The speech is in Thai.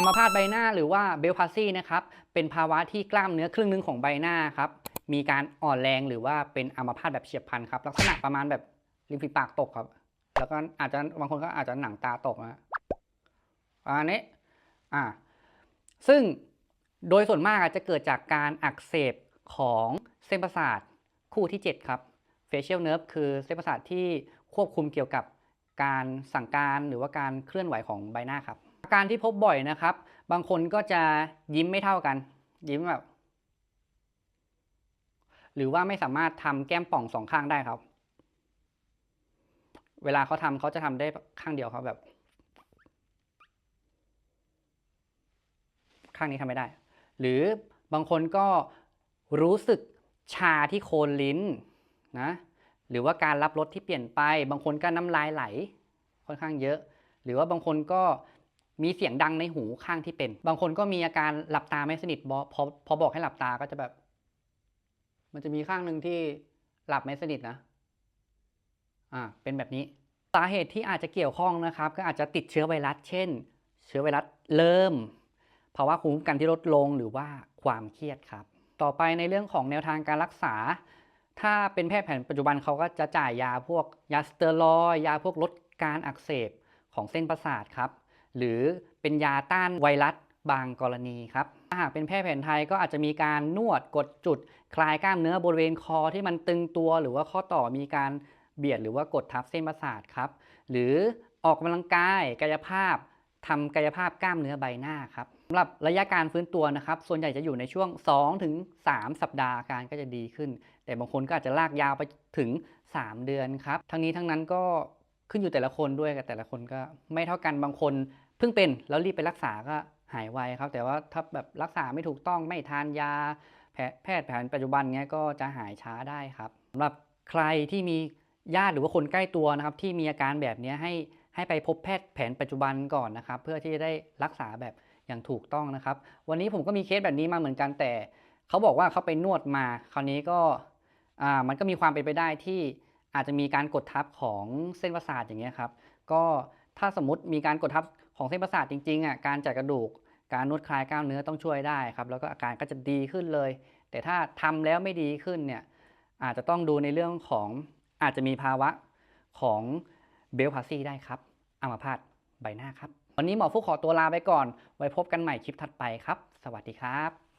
อัมพาตใบหน้าหรือว่าเบลพาซีนะครับเป็นภาวะที่กล้ามเนื้อครึ่งหนึงของใบหน้าครับมีการอ่อนแรงหรือว่าเป็นอัมพาตแบบเฉียบพลันครับลักษณะประมาณแบบริมฝีปากตกครับ แล้วก็อาจจะบางคนก็อาจจะหนังตาตกนะประมาณนี้อ่าซึ่งโดยส่วนมากอาจจะเกิดจากการอักเสบของเส้นประสาทคู่ที่ 7 ครับ facial nerve คือเส้นประสาทที่ควบคุมเกี่ยวกับการสั่งการหรือว่าการเคลื่อนไหวของใบหน้าครับ การที่พบบ่อยนะครับ บางคนก็จะยิ้มไม่เท่ากัน ยิ้มแบบหรือว่าไม่สามารถทำแก้มป่องสองข้างได้ครับ เวลาเขาทำเขาจะทำได้ข้างเดียวครับแบบ ข้างนี้ทำไม่ได้ หรือบางคนก็รู้สึกชาที่โคนลิ้นนะ หรือว่าการรับรสที่เปลี่ยนไป บางคนก็น้ำลายไหลค่อนข้างเยอะ หรือว่าบางคนก็ มีเสียงดังในหูข้างที่เป็น บางคนก็มีอาการหลับตาไม่สนิทพอพอบอกให้หลับตาก็จะแบบ มันจะมีข้างหนึ่งที่หลับไม่สนิทนะ อ่า เป็นแบบนี้ สาเหตุที่อาจจะเกี่ยวข้องนะครับ ก็อาจจะติดเชื้อไวรัส เช่น เชื้อไวรัสเริ่มภาวะภูมิคุ้มกันที่ลดลงหรือว่าความเครียดครับ ต่อไปในเรื่องของแนวทางการรักษา ถ้าเป็นแพทย์แผนปัจจุบันเขาก็จะจ่ายยาพวกยาสเตียรอยยาพวกลดการอักเสบของเส้นประสาทครับ หรือเป็นยาต้านไวรัสบางกรณีครับถ้าหากเป็นแพทย์แผนไทยก็อาจจะมีการนวดกดจุด คลายกล้ามเนื้อบริเวณคอที่มันตึงตัว หรือว่าข้อต่อมีการเบียดหรือว่ากดทับเส้นประสาทครับหรือออกกำลังกายกายภาพทำกายภาพกล้ามเนื้อใบหน้าครับสำหรับระยะการฟื้นตัวนะครับ ส่วนใหญ่จะอยู่ในช่วง 2-3ถึง3สัปดาห์อาการก็จะดีขึ้น แต่บางคนก็อาจจะลากยาวไปถึง 3 เดือนครับ ทั้งนี้ทั้งนั้นก็ ขึ้นอยู่แต่ละคนด้วยกับแต่ละคนก็ไม่เท่ากันบางคนเพิ่งเป็นแล้วรีบไปรักษาก็หายไวครับ แต่ว่าถ้าแบบรักษาไม่ถูกต้องไม่ทานยา แพทย์แผนปัจจุบันเนี้ยก็จะหายช้าได้ครับสำหรับใครที่มีญาติหรือว่าคนใกล้ตัวนะครับ ที่มีอาการแบบนี้ให้ให้ไปพบแพทย์แผนปัจจุบันก่อนนะครับ เพื่อที่จะได้รักษาแบบอย่างถูกต้องนะครับ วันนี้ผมก็มีเคสแบบนี้มาเหมือนกันแต่เขาบอกว่าเขาไปนวดมา คราวนี้ก็อ่ามันก็มีความเป็นไปได้ที่ อาจจะมีการกดทับของเส้นประสาทอย่างเงี้ยครับก็ถ้าสมมติมีการกดทับของเส้นประสาทจริงๆอะการจัดกระดูก การนวดคลายกล้ามเนื้อต้องช่วยได้ครับแล้วก็อาการก็จะดีขึ้นเลย แต่ถ้าทำแล้วไม่ดีขึ้นเนี่ยอาจจะต้องดูในเรื่องของอาจจะมีภาวะของเบลพาซีได้ครับอัมพาตใบหน้าครับ วันนี้หมอฟุกขอตัวลาไปก่อน ไว้พบกันใหม่คลิปถัดไปครับ สวัสดีครับ